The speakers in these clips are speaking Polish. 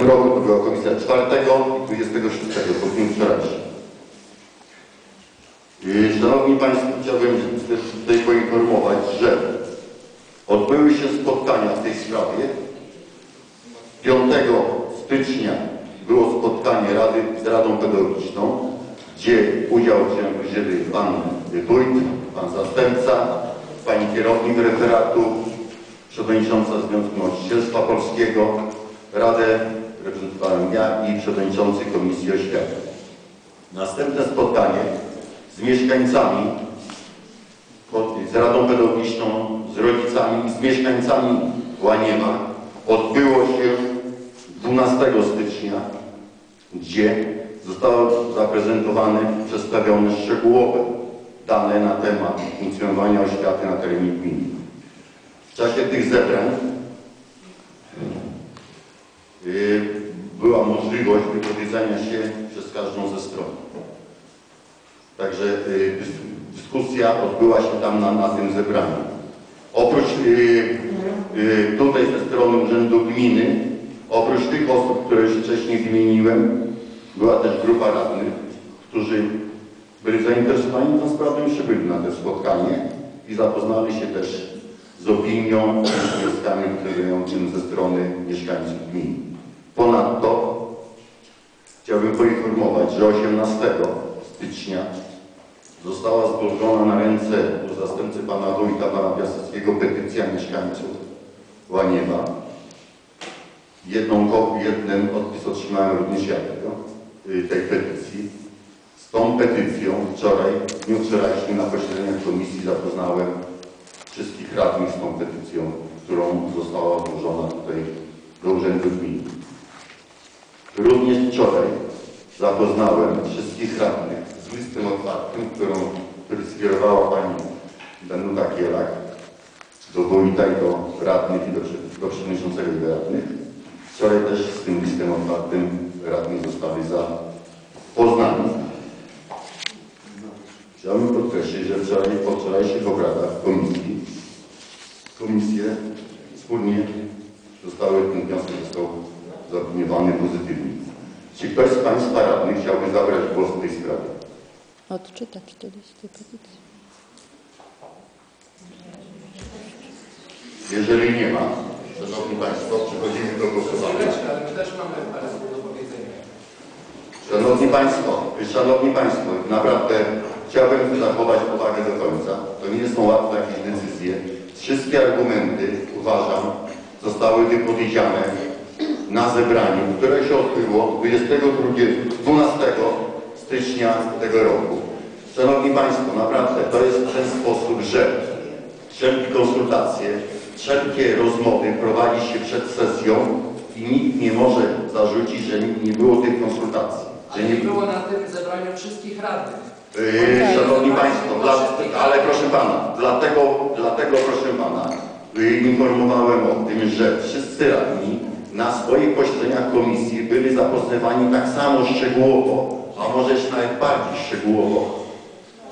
to była komisja 4 i 26 po dniu wczorajszym. Szanowni Państwo, chciałbym też tutaj poinformować, że odbyły się spotkania w tej sprawie. 5 stycznia było spotkanie Rady z Radą Pedagogiczną, gdzie udział wzię- wzięli Pan Wójt, Pan Zastępca, Pani Kierownik Referatu, Przewodnicząca Związku Nauczycielstwa Polskiego, Radę reprezentowałem ja i Przewodniczący Komisji Oświaty. Następne spotkanie z mieszkańcami, z Radą Pedagogiczną, z rodzicami z mieszkańcami Łaniewa odbyło się 12 stycznia, gdzie zostały zaprezentowane, przedstawione szczegółowe dane na temat funkcjonowania oświaty na terenie gminy. W czasie tych zebrań była możliwość wypowiedzenia się przez każdą ze stron. Także y, dys- dyskusja odbyła się tam na, na tym zebraniu. Oprócz y, y, tutaj ze strony Urzędu Gminy, oprócz tych osób, które już wcześniej wymieniłem, była też grupa radnych, którzy byli zainteresowani tą sprawą i przybyli na to spotkanie i zapoznali się też z opinią i wnioskami wypływającymi ze strony mieszkańców gminy. Ponadto chciałbym poinformować, że 18 stycznia została złożona na ręce u zastępcy pana wójta, pana Piaseckiego petycja mieszkańców Łaniewa. Jedną kopię, jeden odpis otrzymałem również ja tego, y, tej petycji. Z tą petycją wczoraj, w dniu wczorajszym na posiedzeniach komisji zapoznałem wszystkich radnych z tą petycją, którą została złożona tutaj do Urzędu Gminy. Również wczoraj zapoznałem wszystkich radnych z listem otwartym, którą, który skierowała pani Danuta Kielak do wójta i do radnych i do, do przewodniczącego i do radnych. Wczoraj też z tym listem otwartym radni zostali zapoznani. Chciałbym podkreślić, że wczoraj po wczorajszych obradach komisji komisje wspólnie zostały, ten wniosek został zaopiniowany pozytywnie. Czy ktoś z Państwa radnych chciałby zabrać głos w tej sprawie? Odczytać te listy petycji. Jeżeli nie ma, Szanowni Państwo, przechodzimy do głosowania. Szanowni Państwo, Szanowni Państwo, naprawdę chciałbym zachować powagę do końca. To nie są łatwe jakieś decyzje. Wszystkie argumenty, uważam, zostały wypowiedziane na zebraniu, które się odbyło 22, 12 stycznia tego roku. Szanowni Państwo, naprawdę to jest w ten sposób, że wszelkie konsultacje, wszelkie rozmowy prowadzi się przed sesją i nikt nie może zarzucić, że nie było tych konsultacji. Że nie było na tym zebraniu wszystkich radnych. Yy, Szanowni Państwo, dla, ale proszę Pana, dlatego, dlatego proszę Pana, yy, informowałem o tym, że wszyscy radni na swoich posiedzeniach komisji byli zapoznawani tak samo szczegółowo, a może jeszcze nawet bardziej szczegółowo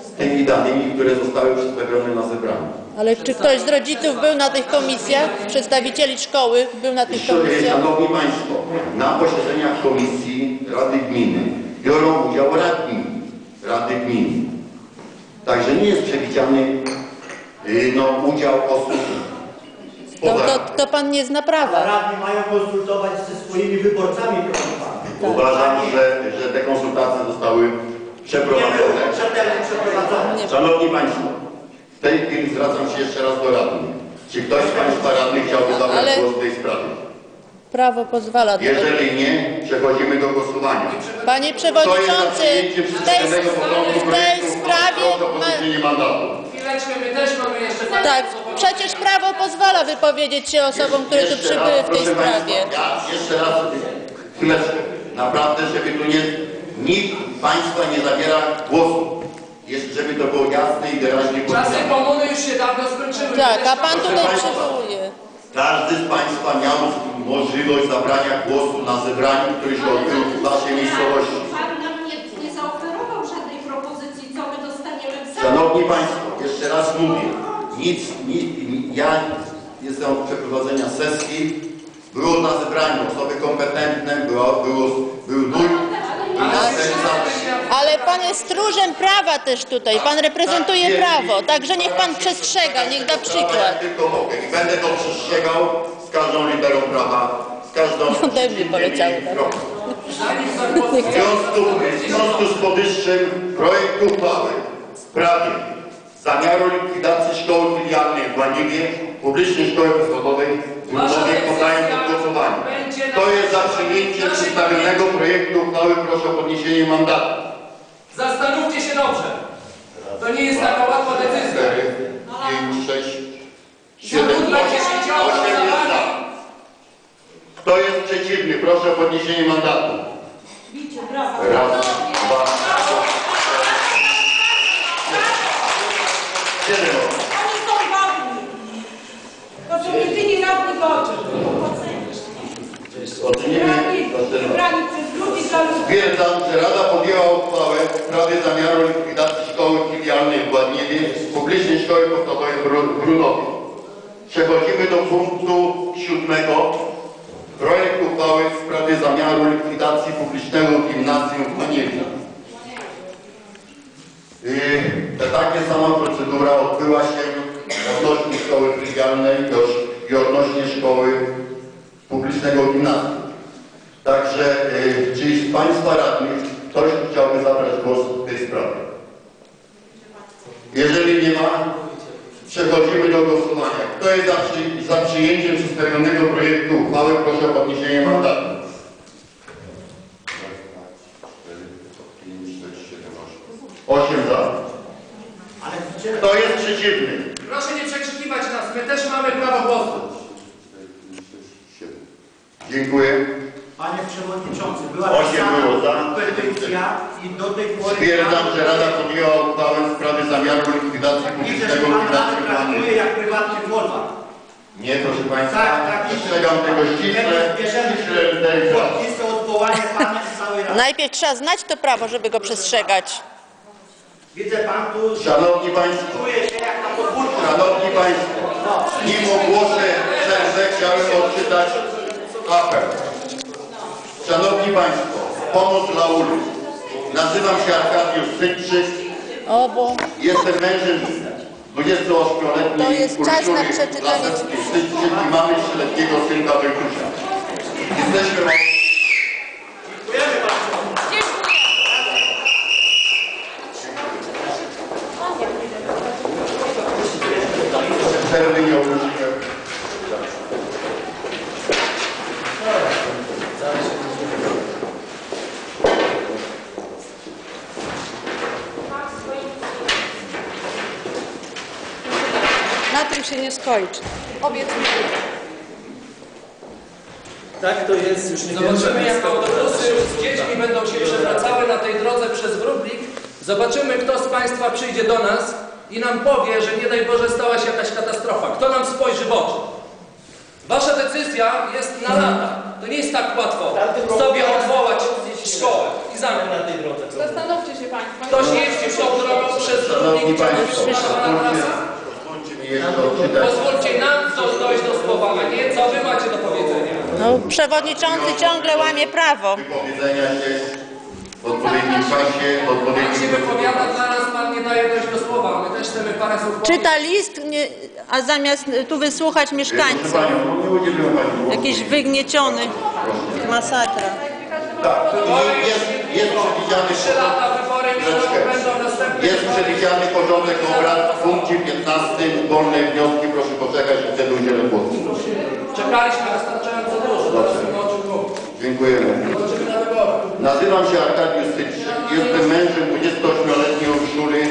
z tymi danymi, które zostały przedstawione na zebraniu. Ale czy ktoś z rodziców był na tych komisjach? Przedstawicieli szkoły był na tych komisjach? Szanowni Państwo, na posiedzeniach komisji Rady Gminy biorą udział radni Rady Gminy. Także nie jest przewidziany yy, no, udział osób To, to, to pan nie zna prawa. radni mają konsultować ze swoimi wyborcami, proszę pana. Uważam, że, że te konsultacje zostały przeprowadzone. rzetelnie przeprowadzone. Szanowni Państwo, w tej chwili zwracam się jeszcze raz do radnych. Czy ktoś z Państwa radnych chciałby zabrać Ale- głos w tej sprawie? Prawo pozwala. Jeżeli nie, przechodzimy do głosowania. Panie przewodniczący, w tej, w tej sprawie... Ma, mandatu? My też mamy jeszcze tak, przecież prawo pozwala wypowiedzieć się osobom, które tu przybyły raz, w tej sprawie. Państwa, ja jeszcze raz, chwileczkę. Naprawdę, żeby tu nie, nikt Państwa nie zabiera głosu. Jest, żeby to było jasne i wyraźnie Czasy powiedziane. komuny już się dawno skończyły. Tak, a pan tutaj państwa. przywołuje. Każdy z Państwa miał możliwość zabrania głosu na zebraniu, które się odbyło w Waszej miejscowości. Pan nam nie, nie zaoferował żadnej propozycji, co my dostaniemy w zamian. Szanowni Państwo, jeszcze raz mówię, nic, ni, ja jestem od przeprowadzenia sesji Było na zebraniu osoby kompetentne, było, było, był następca. Ale pan jest stróżem prawa też tutaj. Pan reprezentuje Tak, prawo, także niech pan przestrzega, niech da Ja przykład. tylko mogę i będę to przestrzegał z każdą literą prawa, z każdą Ode mnie poleciało, tak? W związku, w związku z powyższym projekt uchwały w sprawie zamiaru likwidacji szkoły filialnej w Łaniwie, publicznej szkoły podstawowej w Grunowie poddaję pod głosowanie. Kto jest za przyjęciem przedstawionego projektu uchwały, proszę o podniesienie mandatu. zastanówcie się dobrze. To nie jest taka łatwa decyzja. 4, 5, 6, 7, 8, 8 Zagłosujcie się ciało jest za. Kto jest przeciwny, proszę o podniesienie mandatu. Raz, siedem. Oni są ważni. To radni przez ludzi. Stwierdzam, że Rada podjęła uchwałę w sprawie zamiaru likwidacji szkoły filialnej w Ładniewie, publicznej szkoły podstawowej w Bru- Brunowie. Przechodzimy do punktu siódmego. Projekt uchwały w sprawie zamiaru likwidacji publicznego gimnazjum w Łaniewie. Yy, Taka sama procedura odbyła się odnośnie szkoły filialnej i oś- i odnośnie szkoły publicznego gimnazjum. Także y, czy z Państwa radnych ktoś chciałby zabrać głos w tej sprawie? Jeżeli nie ma, przechodzimy do głosowania. Kto jest za, przy, za przyjęciem przedstawionego projektu uchwały, proszę o podniesienie mandatu. Osiem za. Ale widzicie, Kto jest przeciwny? Proszę nie przekrzykiwać nas, my też mamy prawo głosu. Dziękuję. panie przewodniczący, była Osiem było za. napisana petycja i do tej pory... Stwierdzam, że Rada podjęła uchwałę w sprawie zamiaru likwidacji Widzę, że publicznego pan traktuje Łaniewie. jak prywatny folwark. Nie, proszę Państwa, Tak, tak. przestrzegam tego ściśle, Bierzemy pana z całej rady. Najpierw trzeba znać to prawo, żeby go przestrzegać. Widzę pan tu... Szanowni Państwo, Czuję się jak na podwórku. Szanowni Państwo, nim ogłoszę przerwę, chciałem odczytać apel. Szanowni Państwo, pomoc dla ulgi. Nazywam się Arkadiusz Sytrzyk, O, bo jestem mężem 28-letniej To jest czas na przeczytanie. I mamy 3-letniego synka Wojtusia. Jesteśmy bardzo. przerwy nie. na skończy. Obiecuję. Tak to jest już nie Zobaczymy, jak autobusy z dziećmi będą się przewracały na tej drodze przez Wróblik. Zobaczymy, kto z Państwa przyjdzie do nas i nam powie, że nie daj Boże stała się jakaś katastrofa. Kto nam spojrzy w oczy. Wasza decyzja jest na lata. To nie jest tak łatwo sobie odwołać szkołę i zamknąć. na tej drodze. Zastanówcie się Państwo. Ktoś jeździł tą drogą przez Wróblik, czy przyszła trasa? Pozwólcie nam do- dojść do słowa, a nie co Wy macie do powiedzenia. No, przewodniczący ciągle łamie prawo. wypowiedzenia się w odpowiednim czasie, w Pan odpowiednim się wypowiada, dla nas Pan nie daje dojść do słowa. My też chcemy parę słów powiedzieć. Czyta list, nie, a zamiast tu wysłuchać mieszkańców. Panią, nie udzieliłem Pani głosu. Jakiś wygnieciony. Masakra. Tak, jest, jest przewidziany Trzy lata wybory Chwileczkę. będą Jest przewidziany porządek obrad w punkcie 15 wolne wnioski. Proszę poczekać i wtedy udzielę głosu. Czekaliśmy wystarczająco dużo, mówić. Dziękujemy. Nazywam się Arkadiusz Sytrzyk. Jestem mężem 28-letniej Urszuli